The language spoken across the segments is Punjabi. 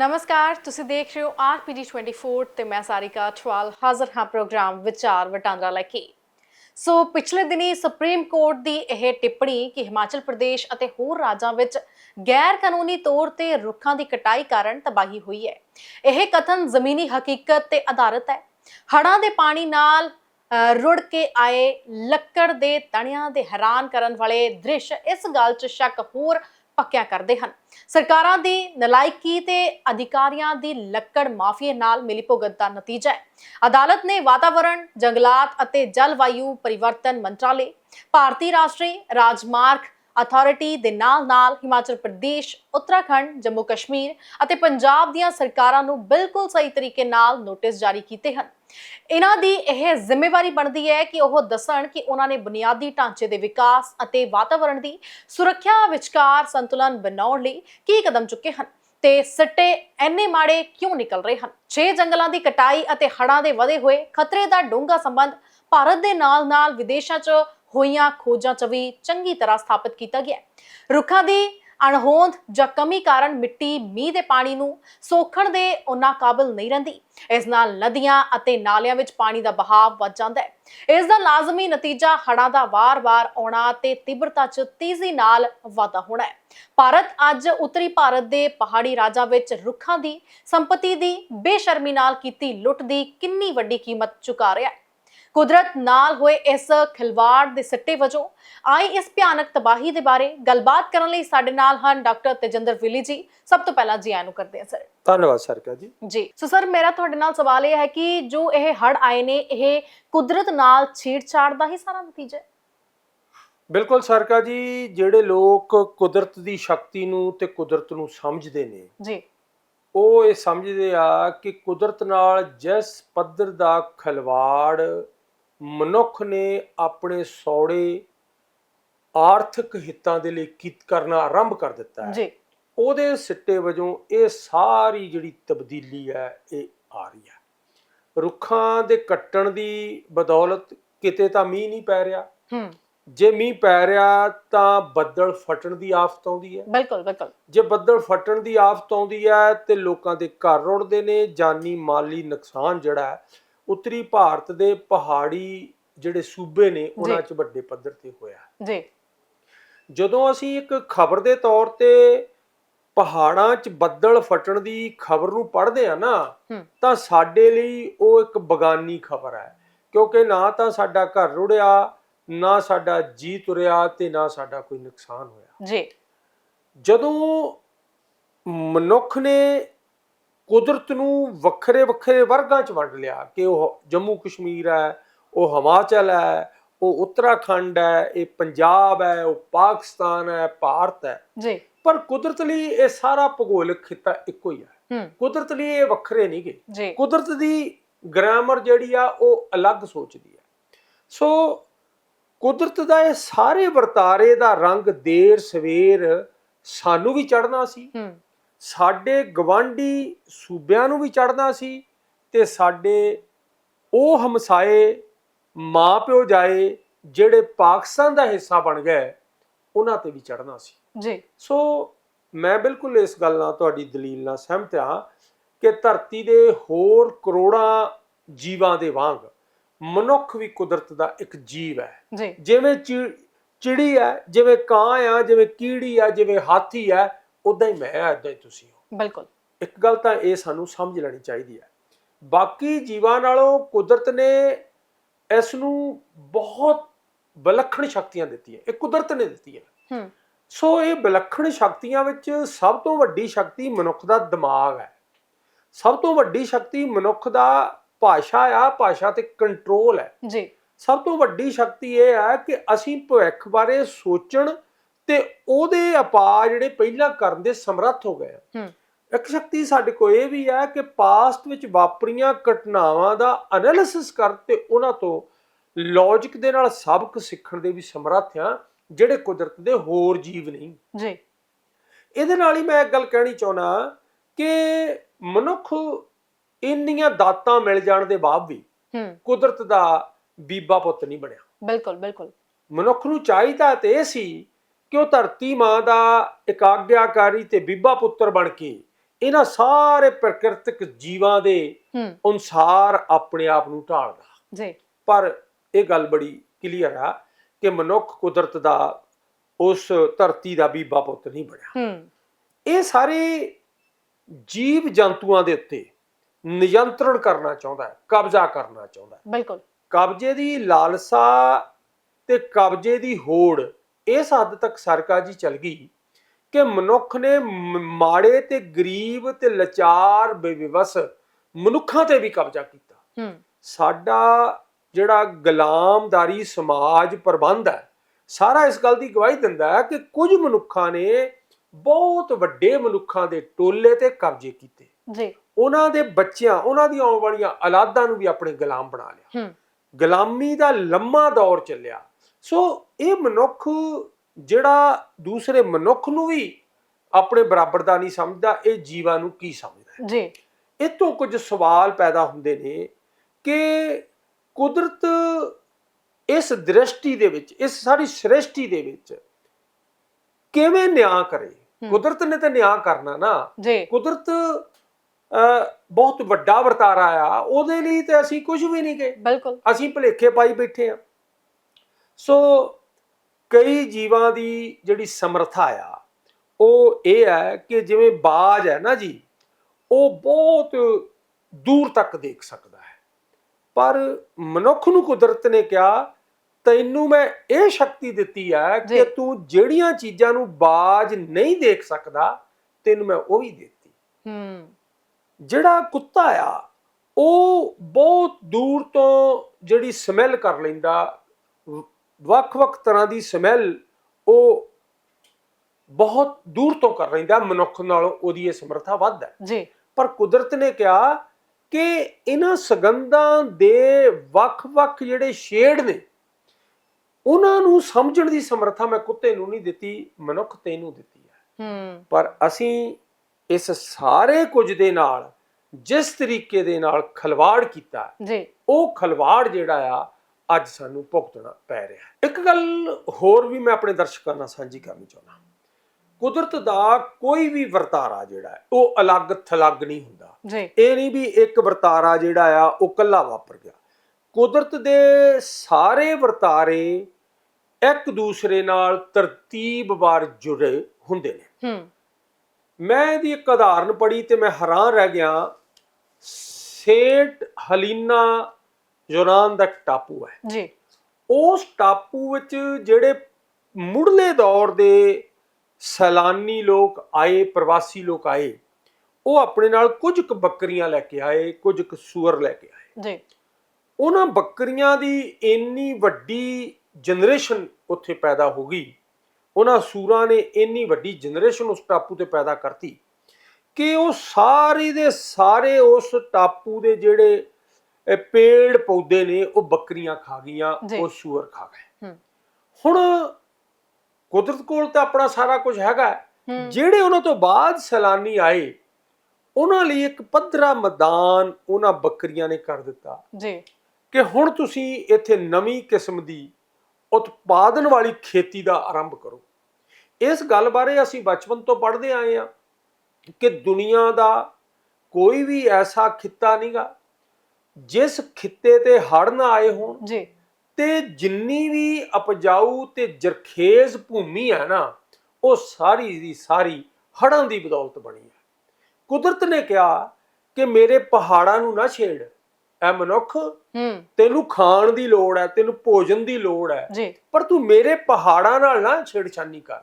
ਨਮਸਕਾਰ, ਤੁਸੀਂ ਦੇਖ ਰਹੇ ਹੋ ਆਰਪੀਡੀ 24 ਤੇ ਮੈਂ ਸਾਰਿਕਾ ਠਵਾਲ ਹਾਜ਼ਰ ਹਾਂ ਪ੍ਰੋਗਰਾਮ ਵਿਚਾਰ ਵਟਾਂਦਰਾ ਲੈ ਕੇ ਸੋ ਪਿਛਲੇ ਦਿਨੀ ਸੁਪਰੀਮ ਕੋਰਟ ਦੀ ਇਹ ਟਿੱਪਣੀ ਕਿ ਹਿਮਾਚਲ ਪ੍ਰਦੇਸ਼ ਅਤੇ ਹੋਰ ਰਾਜਾਂ ਵਿੱਚ ਗੈਰ ਕਾਨੂੰਨੀ ਤੌਰ ਤੇ ਰੁੱਖਾਂ ਦੀ ਕਟਾਈ ਕਾਰਨ ਤਬਾਹੀ ਹੋਈ ਹੈ। ਇਹ ਕਥਨ ਜ਼ਮੀਨੀ ਹਕੀਕਤ ਤੇ ਆਧਾਰਿਤ ਹੈ। ਹੜ੍ਹਾਂ ਦੇ ਪਾਣੀ ਨਾਲ ਰੁੜ ਕੇ ਆਏ ਲੱਕੜ ਦੇ ਤਣਿਆਂ ਦੇ ਹੈਰਾਨ ਕਰਨ ਵਾਲੇ ਦ੍ਰਿਸ਼ ਇਸ ਗੱਲ 'ਚ ਸ਼ੱਕ ਹੋਰ ਪੱਕਿਆ ਕਰਦੇ ਹਨ। ਸਰਕਾਰਾਂ ਦੀ ਨਲਾਇਕੀ ਤੇ ਅਧਿਕਾਰੀਆਂ ਦੀ ਲੱਕੜ ਮਾਫੀਏ ਨਾਲ ਮਿਲੀਭੁਗਤ ਦਾ ਨਤੀਜਾ ਹੈ। ਅਦਾਲਤ ਨੇ ਵਾਤਾਵਰਣ, ਜੰਗਲਾਤ ਅਤੇ ਜਲਵਾਯੂ ਪਰਿਵਰਤਨ ਮੰਤਰਾਲੇ, ਭਾਰਤੀ ਰਾਸ਼ਟਰੀ ਰਾਜਮਾਰਗ ਅਥਾਰਟੀ ਦੇ ਨਾਲ-ਨਾਲ ਹਿਮਾਚਲ ਪ੍ਰਦੇਸ਼ ਉੱਤਰਾਖੰਡ ਜੰਮੂ ਕਸ਼ਮੀਰ ਅਤੇ ਪੰਜਾਬ ਦੀਆਂ ਸਰਕਾਰਾਂ ਨੂੰ ਬਿਲਕੁਲ ਸਹੀ ਤਰੀਕੇ ਨਾਲ ਨੋਟਿਸ ਜਾਰੀ ਕੀਤੇ ਹਨ। ਇਹਨਾਂ ਦੀ ਇਹ ਜ਼ਿੰਮੇਵਾਰੀ ਬਣਦੀ ਹੈ ਕਿ ਉਹ ਦੱਸਣ ਕਿ ਉਹਨਾਂ ਨੇ ਬੁਨਿਆਦੀ ਢਾਂਚੇ ਦੇ ਵਿਕਾਸ ਅਤੇ ਵਾਤਾਵਰਣ ਦੀ ਸੁਰੱਖਿਆ ਵਿਚਕਾਰ ਸੰਤੁਲਨ ਬਣਾਉਣ ਲਈ ਕੀ ਕਦਮ ਚੁੱਕੇ ਹਨ ਤੇ ਸਿੱਟੇ ਐਨੇ ਮਾੜੇ ਕਿਉਂ ਨਿਕਲ ਰਹੇ ਹਨ? ਛੇ ਜੰਗਲਾਂ ਦੀ ਕਟਾਈ ਅਤੇ ਹੜ੍ਹਾਂ ਦੇ ਵਧੇ ਹੋਏ ਖਤਰੇ ਦਾ ਡੂੰਘਾ ਸੰਬੰਧ ਭਾਰਤ ਦੇ ਨਾਲ-ਨਾਲ ਵਿਦੇਸ਼ਾਂ 'ਚ ਹੋਈਆਂ ਖੋਜਾਂ 'ਚ ਵੀ ਚੰਗੀ ਤਰ੍ਹਾਂ ਸਥਾਪਿਤ ਕੀਤਾ ਗਿਆ ਰੁੱਖਾਂ ਦੀ ਅਣਹੋਂਦ ਜਾਂ ਕਮੀ ਕਾਰਨ ਮਿੱਟੀ, ਮੀਂਹ ਦੇ ਪਾਣੀ ਨੂੰ ਸੋਖਣ ਦੇ ਉਹਨਾਂ ਕਾਬਲ ਨਹੀਂ ਰਹਿੰਦੀ। ਇਸ ਨਾਲ ਨਦੀਆਂ ਅਤੇ ਨਾਲਿਆਂ ਵਿੱਚ ਪਾਣੀ ਦਾ ਬਹਾਵ ਵੱਧ ਜਾਂਦਾ ਹੈ। ਇਸ ਦਾ ਲਾਜ਼ਮੀ ਨਤੀਜਾ ਹੜ੍ਹਾਂ ਦਾ ਵਾਰ-ਵਾਰ ਆਉਣਾ ਤੇ ਤੀਬਰਤਾ 'ਚ ਤੇਜ਼ੀ ਨਾਲ ਵਾਧਾ ਹੋਣਾ ਹੈ। ਭਾਰਤ ਅੱਜ ਉੱਤਰੀ ਭਾਰਤ ਦੇ ਪਹਾੜੀ ਰਾਜਾਂ ਵਿੱਚ ਰੁੱਖਾਂ ਦੀ ਸੰਪਤੀ ਦੀ ਬੇਸ਼ਰਮੀ ਨਾਲ ਕੀਤੀ ਲੁੱਟ ਦੀ ਕਿੰਨੀ ਵੱਡੀ ਕੀਮਤ ਚੁਕਾ ਰਿਹਾ ਹੈ। ਕੁਦਰਤ ਨਾਲ ਹੋਏ ਇਸ ਖਿਲਵਾੜ ਦੇ ਸਿੱਟੇ ਵਜੋਂ ਆਈ ਇਸ ਭਿਆਨਕ ਤਬਾਹੀ ਦੇ ਬਾਰੇ ਗੱਲਬਾਤ ਕਰਨ ਲਈ ਸਾਡੇ ਨਾਲ ਹਨ ਡਾਕਟਰ ਤੇਜਿੰਦਰ ਵਿਲੀ ਜੀ। ਸਭ ਤੋਂ ਪਹਿਲਾਂ ਜੀ ਆਇਆਂ ਨੂੰ ਕਰਦੇ ਹਾਂ ਸਰ। ਧੰਨਵਾਦ ਸਰਕਾ ਜੀ। ਜੀ ਸੋ ਸਰ ਮੇਰਾ ਤੁਹਾਡੇ ਨਾਲ ਸਵਾਲ ਇਹ ਹੈ ਕਿ ਜੋ ਇਹ ਹੜ ਆਏ ਨੇ ਇਹ ਕੁਦਰਤ ਨਾਲ ਛੇੜਛਾੜ ਦਾ ਹੀ ਸਾਰਾ ਨਤੀਜਾ ਹੈ? ਬਿਲਕੁਲ ਸਰਕਾ ਜੀ। ਜਿਹੜੇ ਲੋਕ ਕੁਦਰਤ ਦੀ ਸ਼ਕਤੀ ਨੂੰ ਤੇ ਕੁਦਰਤ ਨੂੰ ਸਮਝਦੇ ਨੇ ਜੀ। ਉਹ ਇਹ ਸਮਝਦੇ ਆ ਕਿ ਕੁਦਰਤ ਨਾਲ ਜਿਸ ਪੱਧਰ ਦਾ ਖਲਵਾੜ ਮਨੁੱਖ ਨੇ ਆਪਣੇ ਸੌੜੇ ਆਰਥਿਕ ਹਿੱਤਾਂ ਦੇ ਲਈ ਕੀਤ ਕਰਨਾ ਆਰੰਭ ਕਰ ਦਿੱਤਾ ਹੈ। ਜੀ। ਉਹਦੇ ਸਿੱਟੇ ਵਜੋਂ ਇਹ ਸਾਰੀ ਜਿਹੜੀ ਤਬਦੀਲੀ ਹੈ ਇਹ ਆ ਰਹੀ ਹੈ। ਰੁੱਖਾਂ ਦੇ ਕੱਟਣ ਦੀ ਬਦੌਲਤ ਕਿਤੇ ਤਾਂ ਮੀਂਹ ਨਹੀਂ ਪੈ ਰਿਹਾ। ਹੂੰ। ਜੇ ਮੀਂਹ ਪੈ ਰਿਹਾ ਤਾਂ ਬੱਦਲ ਫਟਣ ਦੀ ਆਫਤ ਆਉਂਦੀ ਹੈ। ਬਿਲਕੁਲ ਬਿਲਕੁਲ। ਜੇ ਬੱਦਲ ਫਟਣ ਦੀ ਆਫਤ ਆਉਂਦੀ ਹੈ ਤੇ ਲੋਕਾਂ ਦੇ ਘਰ ਰੁੜਦੇ ਨੇ ਜਾਨੀ ਮਾਲੀ ਨੁਕਸਾਨ ਜਿਹੜਾ ਹੈ ਉੱਤਰੀ ਭਾਰਤ ਦੇ ਪਹਾੜੀ ਜਿਹੜੇ ਸੂਬੇ ਨੇ ਉਹਨਾਂ। 'ਚ ਵੱਡੇ ਪੱਧਰ ਤੇ ਹੋਇਆ। ਜੀ। ਜਦੋਂ ਅਸੀਂ ਇੱਕ ਖਬਰ ਦੇ ਤੌਰ ਤੇ ਪਹਾੜਾਂ 'ਚ ਬੱਦਲ ਫਟਣ ਦੀ ਖਬਰ ਨੂੰ ਪੜ੍ਹਦੇ ਆ ਨਾ। ਤਾਂ ਸਾਡੇ ਲਈ ਉਹ ਇੱਕ ਬਗਾਨੀ ਖਬਰ ਹੈ। ਕਿਉਂਕਿ ਨਾ ਤਾਂ ਸਾਡਾ ਘਰ ਰੁੜਿਆ ਨਾ ਸਾਡਾ ਜੀ ਤੁਰਿਆ ਤੇ ਨਾ ਸਾਡਾ ਕੋਈ ਨੁਕਸਾਨ ਹੋਇਆ। ਜੀ। ਜਦੋਂ ਮਨੁੱਖ ਨੇ ਕੁਦਰਤ ਨੂੰ ਵੱਖਰੇ ਵੱਖਰੇ ਵਰਗਾਂ 'ਚ ਵੰਡ ਲਿਆ ਕਿ ਉਹ ਜੰਮੂ ਕਸ਼ਮੀਰ ਹੈ ਉਹ ਹਿਮਾਚਲ ਹੈ ਉਹ ਉੱਤਰਾਖੰਡ ਹੈ ਇਹ ਪੰਜਾਬ ਹੈ ਉਹ ਪਾਕਿਸਤਾਨ ਹੈ ਭਾਰਤ ਹੈ। ਜੀ। ਪਰ ਕੁਦਰਤ ਲਈ ਇਹ ਸਾਰਾ ਭੂਗੋਲਿਕ ਖਿੱਤਾ ਇੱਕੋ ਹੀ ਹੈ। ਕੁਦਰਤ ਲਈ ਇਹ ਵੱਖਰੇ ਨਹੀਂਗੇ ਜੀ। ਕੁਦਰਤ ਦੀ ਗ੍ਰਾਮਰ ਜਿਹੜੀ ਆ ਉਹ ਅਲੱਗ ਸੋਚਦੀ ਹੈ। ਸੋ ਕੁਦਰਤ ਦਾ ਇਹ ਸਾਰੇ ਵਰਤਾਰੇ ਦਾ ਰੰਗ ਦੇਰ ਸਵੇਰ ਸਾਨੂੰ ਵੀ ਚੜਨਾ ਸੀ। ਸਾਡੇ ਗਵਾਂਢੀ ਸੂਬਿਆਂ ਨੂੰ ਵੀ ਚੜਨਾ ਸੀ ਤੇ ਸਾਡੇ ਉਹ ਹਮਸਾਏ ਮਾਪਿਓ ਜਾਏ ਜਿਹੜੇ ਪਾਕਿਸਤਾਨ ਦਾ ਹਿੱਸਾ ਬਣ ਗਏ ਉਹਨਾਂ ਤੇ ਵੀ ਚੜਨਾ ਸੀ। ਜੀ। ਸੋ ਮੈਂ ਬਿਲਕੁਲ ਇਸ ਗੱਲ ਨਾਲ ਤੁਹਾਡੀ ਦਲੀਲ ਨਾਲ ਸਹਿਮਤ ਹਾਂ ਕਿ ਧਰਤੀ ਦੇ ਹੋਰ ਕਰੋੜਾਂ ਜੀਵਾਂ ਦੇ ਵਾਂਗ ਮਨੁੱਖ ਵੀ ਕੁਦਰਤ ਦਾ ਇੱਕ ਜੀਵ ਹੈ। ਜਿਵੇਂ ਚਿੜੀ ਹੈ ਜਿਵੇਂ ਕਾਂ ਆ ਜਿਵੇਂ ਕੀੜੀ ਆ ਜਿਵੇਂ ਹਾਥੀ ਹੈ ਉਦਾਂ ਹੀ ਮੈਂ ਉਦਾਂ ਹੀ ਤੁਸੀਂ ਹੋ। ਬਿਲਕੁਲ। ਇੱਕ ਗੱਲ ਤਾਂ ਇਹ ਸਾਨੂੰ ਸਮਝ ਲੈਣੀ ਚਾਹੀਦੀ ਹੈ। ਬਾਕੀ ਜੀਵਾਂ ਨਾਲੋਂ ਕੁਦਰਤ ਨੇ ਇਸ ਨੂੰ ਬਹੁਤ ਵਿਲੱਖਣ ਸ਼ਕਤੀਆਂ ਦਿੱਤੀਆਂ। ਇਹ ਕੁਦਰਤ ਨੇ ਦਿੱਤੀਆਂ। ਹੂੰ। ਸੋ ਇਹ ਵਿਲੱਖਣ ਸ਼ਕਤੀਆਂ ਵਿੱਚ ਸਭ ਤੋਂ ਵੱਡੀ ਸ਼ਕਤੀ ਮਨੁੱਖ ਦਾ ਦਿਮਾਗ ਹੈ। ਸਭ ਤੋਂ ਵੱਡੀ ਸ਼ਕਤੀ ਮਨੁੱਖ ਦਾ ਭਾਸ਼ਾ ਆ ਭਾਸ਼ਾ ਤੇ ਕੰਟਰੋਲ ਹੈ। ਜੀ। ਸਭ ਤੋਂ ਵੱਡੀ ਸ਼ਕਤੀ ਇਹ ਹੈ ਕਿ ਅਸੀਂ ਭਵਿੱਖ ਬਾਰੇ ਸੋਚਣ ਤੇ ਉਹਦੇ ਉਪਾਅ ਜਿਹੜੇ ਪਹਿਲਾਂ ਕਰਨ ਦੇ ਸਮਰੱਥ ਹੋ ਗਏ। ਹੂੰ। ਇੱਕ ਸ਼ਕਤੀ ਸਾਡੇ ਕੋਲ ਇਹ ਵੀ ਹੈ ਕਿ ਪਾਸਟ ਵਿੱਚ ਵਾਪਰੀਆਂ ਘਟਨਾਵਾਂ ਦਾ ਐਨਾਲਿਸਿਸ ਕਰ ਤੇ ਉਹਨਾਂ ਤੋਂ ਲੌਜੀਕ ਦੇ ਨਾਲ ਸਬਕ ਸਿੱਖਣ ਦੇ ਵੀ ਸਮਰੱਥ ਆ ਜਿਹੜੇ ਕੁਦਰਤ ਦੇ ਹੋਰ ਜੀਵ ਨਹੀਂ। ਜੀ। ਇਹਦੇ ਨਾਲ ਹੀ ਮੈਂ ਇੱਕ ਗੱਲ ਕਹਿਣੀ ਚਾਹੁੰਦਾ ਕਿ ਮਨੁੱਖ ਇੰਨੀਆਂ ਦਾਤਾਂ ਮਿਲ ਜਾਣ ਦੇ ਬਾਅਦ ਵੀ ਕੁਦਰਤ ਦਾ ਬੀਬਾ ਪੁੱਤ ਨਹੀਂ ਬਣਿਆ। ਬਿਲਕੁਲ ਬਿਲਕੁਲ। ਮਨੁੱਖ ਨੂੰ ਚਾਹੀਦਾ ਤੇ ਇਹ ਸੀ ਕਿ ਉਹ ਧਰਤੀ ਮਾਂ ਦਾ ਇੱਕ ਆਗਿਆਕਾਰੀ ਤੇ ਬੀਬਾ ਪੁੱਤਰ ਬਣ ਕੇ ਇਹਨਾਂ ਸਾਰੇ ਪ੍ਰਕਿਰਤਿਕ ਜੀਵਾਂ ਦੇ ਅਨੁਸਾਰ ਆਪਣੇ ਆਪ ਨੂੰ ਢਾਲਦਾ। ਜੀ। ਪਰ ਇਹ ਗੱਲ ਬੜੀ ਕਲੀਅਰ ਆ ਕਿ ਮਨੁੱਖ ਕੁਦਰਤ ਦਾ ਉਸ ਧਰਤੀ ਦਾ ਬੀਬਾ ਪੁੱਤ ਨਹੀਂ ਬਣਿਆ। ਇਹ ਸਾਰੇ ਜੀਵ ਜੰਤੂਆਂ ਦੇ ਉੱਤੇ ਨਿਯੰਤਰਣ ਕਰਨਾ ਚਾਹੁੰਦਾ ਹੈ ਕਬਜ਼ਾ ਕਰਨਾ ਚਾਹੁੰਦਾ ਹੈ। ਬਿਲਕੁਲ। ਕਬਜ਼ੇ ਦੀ ਲਾਲਸਾ ਤੇ ਕਬਜ਼ੇ ਦੀ ਹੋੜ ਇਸ ਹੱਦ ਤੱਕ ਸਰਕਾ ਜੀ ਚਲ ਗਈ ਕਿ ਮਨੁੱਖ ਨੇ ਮਾੜੇ ਤੇ ਗਰੀਬ ਤੇ ਲਾਚਾਰ ਬੇਵਿਵਸ ਮਨੁੱਖਾਂ ਤੇ ਵੀ ਕਬਜ਼ਾ ਕੀਤਾ। ਹੂੰ। ਸਾਡਾ ਜਿਹੜਾ ਗੁਲਾਮਦਾਰੀ ਸਮਾਜ ਪ੍ਰਬੰਧ ਹੈ ਸਾਰਾ ਇਸ ਗੱਲ ਦੀ ਗਵਾਹੀ ਦਿੰਦਾ ਹੈ ਕਿ ਕੁਝ ਮਨੁੱਖਾਂ ਨੇ ਬਹੁਤ ਵੱਡੇ ਮਨੁੱਖਾਂ ਦੇ ਟੋਲੇ ਤੇ ਕਬਜ਼ੇ ਕੀਤੇ। ਜੀ। ਉਹਨਾਂ ਦੇ ਬੱਚਿਆਂ ਉਹਨਾਂ ਦੀਆਂ ਆਉਣ ਵਾਲੀਆਂ ਔਲਾਦਾਂ ਨੂੰ ਵੀ ਆਪਣੇ ਗੁਲਾਮ ਬਣਾ ਲਿਆ। ਹੂੰ। ਗੁਲਾਮੀ ਦਾ ਲੰਮਾ ਦੌਰ ਚੱਲਿਆ। ਸੋ ਇਹ ਮਨੁੱਖ ਜਿਹੜਾ ਦੂਸਰੇ ਮਨੁੱਖ ਨੂੰ ਵੀ ਆਪਣੇ ਬਰਾਬਰ ਦਾ ਨਹੀਂ ਸਮਝਦਾ ਇਹ ਜੀਵਾਂ ਨੂੰ ਕੀ ਸਮਝਦਾ ਹੈ? ਜੀ। ਇਹ ਤੋਂ ਕੁਝ ਸਵਾਲ ਪੈਦਾ ਹੁੰਦੇ ਨੇ ਕਿ ਕੁਦਰਤ ਇਸ ਦ੍ਰਿਸ਼ਟੀ ਦੇ ਵਿੱਚ ਇਸ ਸਾਰੀ ਸ੍ਰਿਸ਼ਟੀ ਦੇ ਵਿੱਚ ਕਿਵੇਂ ਨਿਆਂ ਕਰੇ। ਕੁਦਰਤ ਨੇ ਤਾਂ ਨਿਆਂ ਕਰਨਾ ਨਾ। ਕੁਦਰਤ ਬਹੁਤ ਵੱਡਾ ਵਰਤਾਰਾ ਆ। ਉਹਦੇ ਲਈ ਤੇ ਅਸੀਂ ਕੁਝ ਵੀ ਨਹੀਂ ਗਏ ਬਿਲਕੁਲ। ਅਸੀਂ ਭਲੇਖੇ ਪਾਈ ਬੈਠੇ ਆ। ਸੋ ਕਈ ਜੀਵਾਂ ਦੀ ਜਿਹੜੀ ਸਮਰੱਥਾ ਆ ਉਹ ਇਹ ਹੈ ਕਿ ਜਿਵੇਂ ਬਾਜ ਹੈ ਨਾ ਜੀ ਉਹ ਬਹੁਤ ਦੂਰ ਤੱਕ ਦੇਖ ਸਕਦਾ ਹੈ। ਪਰ ਮਨੁੱਖ ਨੂੰ ਕੁਦਰਤ ਨੇ ਕਿਹਾ ਤੈਨੂੰ ਮੈਂ ਇਹ ਸ਼ਕਤੀ ਦਿੱਤੀ ਹੈ ਕਿ। ਤੂੰ ਜਿਹੜੀਆਂ ਚੀਜ਼ਾਂ ਨੂੰ ਬਾਜ ਨਹੀਂ ਦੇਖ ਸਕਦਾ ਤੈਨੂੰ ਮੈਂ ਉਹ ਵੀ ਦਿੱਤੀ। ਹੂੰ। ਜਿਹੜਾ ਕੁੱਤਾ ਆ ਉਹ ਬਹੁਤ ਦੂਰ ਤੋਂ ਜਿਹੜੀ ਸਮੈਲ ਕਰ ਲੈਂਦਾ ਵੱਖ-ਵੱਖ ਤਰ੍ਹਾਂ ਦੀ ਸਮੈਲ ਉਹ ਬਹੁਤ ਦੂਰ ਤੋਂ ਕਰ ਲੈਂਦਾ ਮਨੁੱਖ ਨਾਲੋਂ ਉਹਦੀ ਇਹ ਸਮਰੱਥਾ ਵੱਧ ਹੈ। ਜੀ। ਪਰ ਕੁਦਰਤ ਨੇ ਕਿਹਾ ਕਿ ਇਹਨਾਂ ਸੁਗੰਧਾਂ ਦੇ ਵੱਖ-ਵੱਖ ਜਿਹੜੇ ਸ਼ੇਡ ਨੇ ਉਹਨਾਂ ਨੂੰ ਸਮਝਣ ਦੀ ਸਮਰੱਥਾ ਮੈਂ ਕੁੱਤੇ ਨੂੰ ਨਹੀਂ ਦਿੱਤੀ ਮਨੁੱਖ ਤੈਨੂੰ ਦਿੱਤੀ ਹੈ। ਹੂੰ। ਪਰ ਅਸੀਂ ਇਸ ਸਾਰੇ ਕੁਝ ਦੇ ਨਾਲ ਜਿਸ ਤਰੀਕੇ ਦੇ ਨਾਲ ਖਲਵਾੜ ਕੀਤਾ ਜੀ। ਉਹ ਖਲਵਾੜ ਜਿਹੜਾ ਆ ਅੱਜ ਸਾਨੂੰ ਭੁਗਤਣਾ ਪੈ ਰਿਹਾ ਹੈ। ਇੱਕ ਗੱਲ ਹੋਰ ਵੀ ਮੈਂ ਆਪਣੇ ਦਰਸ਼ਕਾਂ ਨਾਲ ਸਾਂਝੀ ਕਰਨੀ ਚਾਹੁੰਦਾ ਕੁਦਰਤ ਦਾ ਕੋਈ ਵੀ ਵਰਤਾਰਾ ਜਿਹੜਾ ਹੈ ਉਹ ਅਲੱਗ ਥਲੱਗ ਨਹੀਂ ਹੁੰਦਾ। ਇਹ ਨਹੀਂ ਵੀ ਇੱਕ ਵਰਤਾਰਾ ਜਿਹੜਾ ਆ ਉਹ ਕੱਲਾ ਵਾਪਰ ਗਿਆ। ਕੁਦਰਤ ਦੇ ਸਾਰੇ ਵਰਤਾਰੇ ਇੱਕ ਦੂਸਰੇ ਨਾਲ ਤਰਤੀਬਵਾਰ ਜੁੜੇ ਹੁੰਦੇ ਨੇ। ਹੂੰ। ਮੈਂ ਇਹਦੀ ਇੱਕ ਉਦਾਹਰਨ ਪੜ੍ਹੀ ਤੇ ਮੈਂ ਹੈਰਾਨ ਰਹਿ ਗਿਆ। ਸੇਟ ਹਲੀਨਾ ਯੂਨਾਨ ਦਾ ਟਾਪੂ ਹੈ। ਜੀ। ਉਸ ਟਾਪੂ ਵਿੱਚ ਜਿਹੜੇ ਮੁੱਢਲੇ ਦੌਰ ਦੇ ਸੈਲਾਨੀ ਲੋਕ ਆਏ ਪ੍ਰਵਾਸੀ ਲੋਕ ਆਏ ਉਹ ਆਪਣੇ ਨਾਲ ਕੁਝ ਕੁ ਬੱਕਰੀਆਂ ਲੈ ਕੇ ਆਏ ਕੁਝ ਕੁ ਸੂਅਰ ਲੈ ਕੇ ਆਏ। ਜੀ। ਉਹਨਾਂ ਬੱਕਰੀਆਂ ਦੀ ਇੰਨੀ ਵੱਡੀ ਜਨਰੇਸ਼ਨ ਉੱਥੇ ਪੈਦਾ ਹੋ ਗਈ। ਉਹਨਾਂ ਸੂਰਾਂ ਨੇ ਇੰਨੀ ਵੱਡੀ ਜਨਰੇਸ਼ਨ ਉਸ ਟਾਪੂ ਤੇ ਪੈਦਾ ਕਰਤੀ ਕਿ ਉਹ ਸਾਰੇ ਦੇ ਸਾਰੇ ਉਸ ਟਾਪੂ ਦੇ ਜਿਹੜੇ ਅਹ, ਪੇੜ ਪੌਦੇ ਨੇ ਉਹ ਬੱਕਰੀਆਂ ਖਾ ਗਈਆਂ। ਉਹ ਸੂਰ ਖਾ ਗਏ। ਹੁਣ ਕੁਦਰਤ ਕੋਲ ਤਾਂ ਆਪਣਾ ਸਾਰਾ ਕੁਝ ਹੈਗਾ ਜਿਹੜੇ ਉਹਨਾਂ ਤੋਂ ਬਾਅਦ ਸੈਲਾਨੀ ਆਏ ਉਹਨਾਂ ਲਈ ਇੱਕ ਪੱਧਰਾ ਮੈਦਾਨ ਉਹਨਾਂ ਬੱਕਰੀਆਂ ਨੇ ਕਰ ਦਿੱਤਾ। ਜੀ। ਕਿ ਹੁਣ ਤੁਸੀਂ ਇੱਥੇ ਨਵੀਂ ਕਿਸਮ ਦੀ ਉਤਪਾਦਨ ਵਾਲੀ ਖੇਤੀ ਦਾ ਆਰੰਭ ਕਰੋ। ਇਸ ਗੱਲ ਬਾਰੇ ਅਸੀਂ ਬਚਪਨ ਤੋਂ ਪੜ੍ਹਦੇ ਆਏ ਹਾਂ ਕਿ ਦੁਨੀਆ ਦਾ ਕੋਈ ਵੀ ਐਸਾ ਖਿੱਤਾ ਨਹੀਂਗਾ ਜਿਸ ਖਿੱਤੇ ਤੇ ਹੜ੍ਹ ਨਾ ਆਏ ਹੋਣ ਜੀ। ਤੇ ਜਿੰਨੀ ਵੀ ਉਪਜਾਊ ਤੇ ਜਰਖੇਜ਼ ਭੂਮੀ ਹੈ ਨਾ ਉਹ ਸਾਰੀ ਦੀ ਸਾਰੀ ਹੜ੍ਹਾਂ ਦੀ ਬਦੌਲਤ ਬਣੀ ਹੈ ਕੁਦਰਤ ਨੇ ਕਿਹਾ ਕਿ ਮੇਰੇ ਪਹਾੜਾਂ ਨੂੰ ਨਾ ਛੇੜ। ਐ ਮਨੁੱਖ ਹੂੰ। ਤੈਨੂੰ ਖਾਣ ਦੀ ਲੋੜ ਹੈ ਤੈਨੂੰ ਭੋਜਨ ਦੀ ਲੋੜ ਹੈ ਪਰ ਤੂੰ ਮੇਰੇ ਪਹਾੜਾਂ ਨਾਲ ਨਾ ਛੇੜਛਾਨੀ ਕਰ।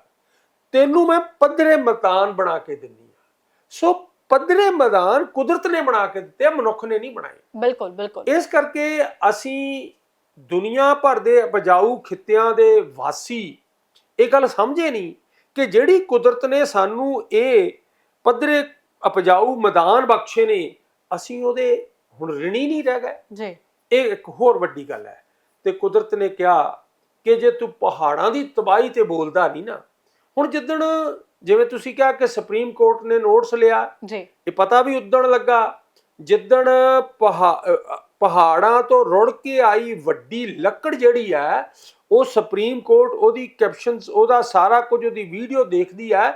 ਤੈਨੂੰ ਮੈਂ ਪੱਧਰੇ ਮੈਦਾਨ ਬਣਾ ਕੇ ਦਿੰਨੀ ਆ। ਸੋ ਪੱਧਰੇ ਮੈਦਾਨ ਕੁਦਰਤ ਨੇ ਬਣਾ ਕੇ ਦਿੱਤੇ ਮਨੁੱਖ ਨੇ ਨਹੀਂ ਬਣਾਏ। ਬਿਲਕੁਲ ਬਿਲਕੁਲ। ਇਸ ਕਰਕੇ ਅਸੀਂ ਦੁਨੀਆ ਭਰ ਦੇ ਉਪਜਾਊ ਖਿੱਤਿਆਂ ਦੇ ਵਾਸੀ ਇਹ ਗੱਲ ਸਮਝੇ ਨਹੀਂ ਕਿ ਜਿਹੜੀ ਕੁਦਰਤ ਨੇ ਸਾਨੂੰ ਇਹ ਪੱਧਰੇ ਉਪਜਾਊ ਮੈਦਾਨ ਬਖਸ਼ੇ ਨੇ ਅਸੀਂ ਉਹਦੇ ਹੁਣ ਰਿਣੀ ਨਹੀਂ ਰਹਿ ਗਏ। ਜੀ। ਇਹ ਇੱਕ ਹੋਰ ਵੱਡੀ ਗੱਲ ਹੈ। ਤੇ ਕੁਦਰਤ ਨੇ ਕਿਹਾ ਕਿ ਜੇ ਤੂੰ ਪਹਾੜਾਂ ਦੀ ਤਬਾਹੀ ਤੇ ਬੋਲਦਾ ਨਹੀਂ ਨਾ ਹੁਣ ਜਿੱਦਣ ਜਿਵੇਂ ਤੁਸੀਂ ਕਿਹਾ ਕਿ ਸੁਪਰੀਮ ਕੋਰਟ ਨੇ ਨੋਟਿਸ ਲਿਆ ਜੀ। ਇਹ ਪਤਾ ਵੀ ਉਦਣ ਲੱਗਾ ਜਿੱਦਣ ਪਹਾੜਾਂ ਤੋਂ ਰੁੜ ਕੇ ਆਈ ਵੱਡੀ ਲੱਕੜ ਜਿਹੜੀ ਹੈ ਉਹ ਸੁਪਰੀਮ ਕੋਰਟ ਉਹਦੀ ਕੈਪਸ਼ਨਸ ਉਹਦਾ ਸਾਰਾ ਕੁਝ ਉਹਦੀ ਵੀਡੀਓ ਦੇਖਦੀ ਹੈ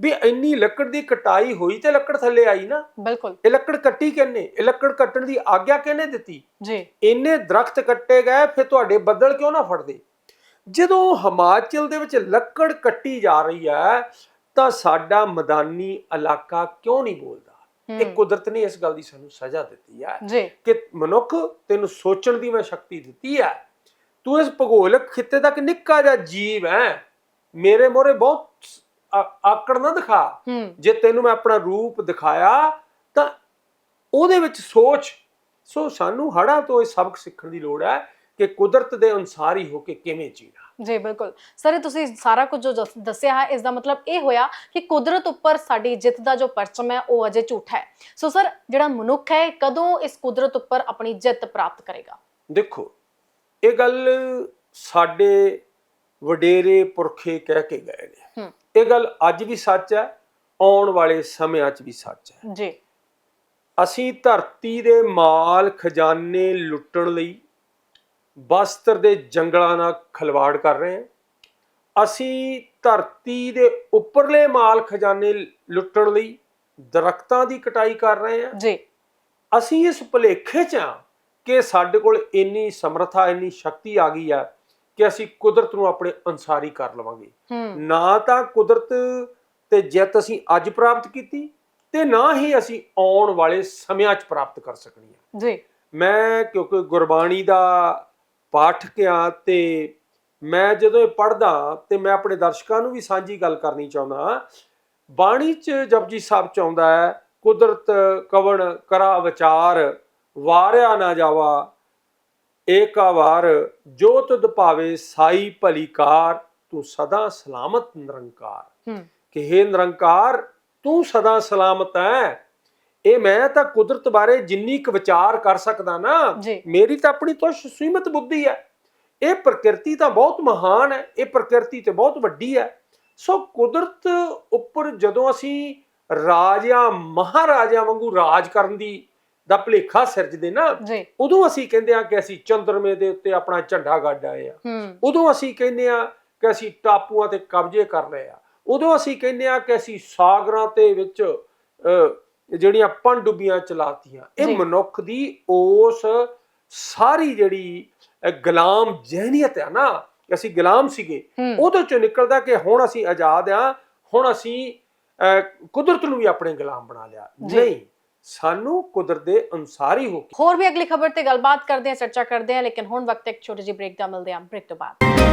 ਵੀ ਇੰਨੀ ਲੱਕੜ ਦੀ ਕਟਾਈ ਹੋਈ ਤੇ ਲੱਕੜ ਥੱਲੇ ਆਈ ਨਾ। ਬਿਲਕੁਲ। ਇਹ ਲੱਕੜ ਕੱਟੀ ਕਿਹਨੇ? ਇਹ ਲੱਕੜ ਕੱਟਣ ਦੀ ਆਗਿਆ ਕਿਹਨੇ ਦਿੱਤੀ? ਜੀ। ਇੰਨੇ ਦਰਖਤ ਕੱਟੇ ਗਏ ਫਿਰ ਤੁਹਾਡੇ ਬੱਦਲ ਕਿਉਂ ਨਾ ਫੜਦੇ? ਜਦੋਂ ਹਿਮਾਚਲ ਦੇ ਵਿੱਚ ਲੱਕੜ ਕੱਟੀ ਜਾ ਰਹੀ ਹੈ ਤਾਂ ਸਾਡਾ ਮੈਦਾਨੀ ਇਲਾਕਾ ਕਿਉਂ ਨਹੀਂ ਬੋਲਦਾ? ਇਹ ਕੁਦਰਤ ਨੇ ਇਸ ਗੱਲ ਦੀ ਸਾਨੂੰ ਸਜ਼ਾ ਦਿੱਤੀ ਹੈ ਕਿ ਮਨੁੱਖ ਤੈਨੂੰ ਸੋਚਣ ਦੀ ਮੈਂ ਸ਼ਕਤੀ ਦਿੱਤੀ ਹੈ। ਤੂੰ ਇਸ ਭੂਗੋਲਕ ਖਿੱਤੇ ਦਾ ਇੱਕ ਨਿੱਕਾ ਜਿਹਾ ਜੀਵ ਹੈ। ਮੇਰੇ ਮੋਰੇ ਬਹੁਤ ਆਕੜ ਨਾ ਦਿਖਾ। ਜੇ ਤੈਨੂੰ ਮੈਂ ਆਪਣਾ ਰੂਪ ਦਿਖਾਇਆ ਤਾਂ ਉਹਦੇ ਵਿੱਚ ਸੋਚ। ਸੋ ਸਾਨੂੰ ਹੜਾਂ ਤੋਂ ਇਹ ਸਬਕ ਸਿੱਖਣ ਦੀ ਲੋੜ ਹੈ ਕਿ ਕੁਦਰਤ ਦੇ ਅਨੁਸਾਰ ਹੀ ਹੋ ਕੇ ਕਿਵੇਂ ਜੀਣਾ। ਜੀ ਬਿਲਕੁਲ। ਸਰ ਤੁਸੀਂ ਸਾਰਾ ਕੁਝ ਜੋ ਦਸ- ਦੱਸਿਆ ਹੈ ਇਸ ਦਾ ਮਤਲਬ ਇਹ ਹੋਇਆ ਕਿ ਕੁਦਰਤ ਉੱਪਰ ਸਾਡੀ ਜਿੱਤ ਦਾ ਜੋ ਪਰਚਮ ਹੈ ਉਹ ਅਜੇ ਝੂਠਾ ਹੈ। ਸੋ ਸਰ ਜਿਹੜਾ ਮਨੁੱਖ ਹੈ ਕਦੋਂ ਇਸ ਕੁਦਰਤ ਉੱਪਰ ਆਪਣੀ ਜਿੱਤ ਪ੍ਰਾਪਤ ਕਰੇਗਾ? ਦੇਖੋ ਇਹ ਗੱਲ ਸਾਡੇ ਵਡੇਰੇ ਪੁਰਖੇ ਕਹਿ ਕੇ ਗਏ ਨੇ। ਹੂੰ। ਇਹ ਗੱਲ ਅੱਜ ਵੀ ਸੱਚ ਹੈ ਆਉਣ ਵਾਲੇ ਸਮਿਆਂ 'ਚ ਵੀ ਸੱਚ ਹੈ। ਜੀ। ਅਸੀਂ ਧਰਤੀ ਦੇ ਮਾਲ ਖਜ਼ਾਨੇ ਲੁੱਟਣ ਲਈ ਬਸਤਰ ਦੇ ਜੰਗਲਾਂ ਨਾਲ ਖਲਵਾੜ ਕਰ ਰਹੇ ਹਾਂ। ਅਸੀਂ ਧਰਤੀ ਦੇ ਉੱਪਰਲੇ ਮਾਲ ਖਜ਼ਾਨੇ ਲੁੱਟਣ ਲਈ ਦਰਖਤਾਂ ਦੀ ਕਟਾਈ ਕਰ ਰਹੇ ਹਾਂ। ਜੀ। ਅਸੀਂ ਇਸ ਭੁਲੇਖੇ 'ਚ ਆ ਕਿ ਸਾਡੇ ਕੋਲ ਇੰਨੀ ਸਮਰੱਥਾ ਇੰਨੀ ਸ਼ਕਤੀ ਆ ਗਈ ਆ ਕਿ ਅਸੀਂ ਕੁਦਰਤ ਨੂੰ ਆਪਣੇ ਅਨਸਾਰੀ ਕਰ ਲਵਾਂਗੇ। ਨਾ ਤਾਂ ਕੁਦਰਤ ਤੇ ਜਿੱਤ ਅਸੀਂ ਅੱਜ ਪ੍ਰਾਪਤ ਕੀਤੀ ਤੇ ਨਾ ਹੀ ਅਸੀਂ ਆਉਣ ਵਾਲੇ ਸਮਿਆਂ 'ਚ ਪ੍ਰਾਪਤ ਕਰ ਸਕਣੀ ਹੈ ਜੀ। ਮੈਂ ਕਿਉਂਕਿ ਗੁਰਬਾਣੀ ਦਾ ਪਾਠਕ ਆ ਤੇ ਮੈਂ ਜਦੋਂ ਇਹ ਪੜ੍ਹਦਾ ਤੇ ਮੈਂ ਆਪਣੇ ਦਰਸ਼ਕਾਂ ਨੂੰ ਵੀ ਸਾਂਝੀ ਗੱਲ ਕਰਨੀ ਚਾਹੁੰਦਾ ਬਾਣੀ 'ਚ ਜਪਜੀ ਸਾਹਿਬ ਚ ਆਉਂਦਾ ਹੈ ਕੁਦਰਤ ਕਵਣ ਕਰਾ ਵਿਚਾਰ ਵਾਰਿਆ ਨਾ ਜਾਵਾ ਏਕਾ ਵਾਰ ਜੋ ਤੁਧ ਭਾਵੇ ਸਾਈ ਭਲੀਕਾਰ ਤੂੰ ਸਦਾ ਸਲਾਮਤ ਨਿਰੰਕਾਰ। ਕਿ ਹੇ ਨਿਰੰਕਾਰ ਤੂੰ ਸਦਾ ਸਲਾਮਤ ਹੈ ਇਹ ਮੈਂ ਤਾਂ ਕੁਦਰਤ ਬਾਰੇ ਜਿੰਨੀ ਕੁ ਵਿਚਾਰ ਕਰ ਸਕਦਾ ਨਾ ਮੇਰੀ ਤਾਂ ਆਪਣੀ ਤੁਸ਼ ਸੀਮਤ ਬੁੱਧੀ ਹੈ। ਇਹ ਪ੍ਰਕਿਰਤੀ ਤਾਂ ਬਹੁਤ ਮਹਾਨ ਹੈ ਇਹ ਪ੍ਰਕਿਰਤੀ ਤੇ ਬਹੁਤ ਵੱਡੀ ਹੈ। ਸੋ ਕੁਦਰਤ ਉੱਪਰ ਜਦੋਂ ਅਸੀਂ ਰਾਜਿਆਂ ਮਹਾਰਾਜਿਆਂ ਵਾਂਗੂ ਰਾਜ ਕਰਨ ਦੀ ਦਾ ਭਲੇਖਾ ਸਿਰਜਦੇ ਨਾ ਉਦੋਂ ਅਸੀਂ ਕਹਿੰਦੇ ਆ ਕਿ ਅਸੀਂ ਚੰਦਰਮੇ ਦੇ ਉੱਤੇ ਆਪਣਾ ਝੰਡਾ ਗੱਡ ਆਏ ਆ ਉਦੋਂ ਅਸੀਂ ਕਹਿੰਦੇ ਆ ਕਿ ਅਸੀਂ ਟਾਪੂਆਂ ਤੇ ਕਬਜ਼ੇ ਕਰ ਲਏ ਆ ਉਦੋਂ ਅਸੀਂ ਕਹਿੰਦੇ ਆ ਕਿ ਅਸੀਂ ਸਾਗਰਾਂ ਤੇ ਵਿੱਚ ਜਿਹੜੀਆਂ ਪਣਡੁੱਬੀਆਂ ਚਲਾਤੀਆਂ। ਇਹ ਮਨੁੱਖ ਦੀ ਉਸ ਸਾਰੀ ਜਿਹੜੀ ਗੁਲਾਮ ਜਹਿਨੀਅਤ ਹੈ ਨਾ ਅਸੀਂ ਗੁਲਾਮ ਸੀਗੇ ਉਹਦੇ ਚੋਂ ਨਿਕਲਦਾ ਕਿ ਹੁਣ ਅਸੀਂ ਆਜ਼ਾਦ ਆ ਹੁਣ ਅਸੀਂ ਕੁਦਰਤ ਨੂੰ ਵੀ ਆਪਣੇ ਗੁਲਾਮ ਬਣਾ ਲਿਆ। ਨਹੀਂ ਸਾਨੂੰ ਕੁਦਰਤ ਦੇ ਅਨੁਸਾਰ ਹੀ ਹੋ ਕੇ ਹੋਰ ਵੀ ਅਗਲੀ ਖਬਰ ਤੇ ਗੱਲਬਾਤ ਕਰਦੇ ਹਾਂ ਚਰਚਾ ਕਰਦੇ ਹਾਂ ਲੇਕਿਨ ਹੁਣ ਵਕਤ ਇੱਕ ਛੋਟੀ ਜਿਹੀ ਬ੍ਰੇਕ ਦਾ ਮਿਲਦੇ ਹਾਂ ਬ੍ਰੇਕ ਤੋਂ ਬਾਅਦ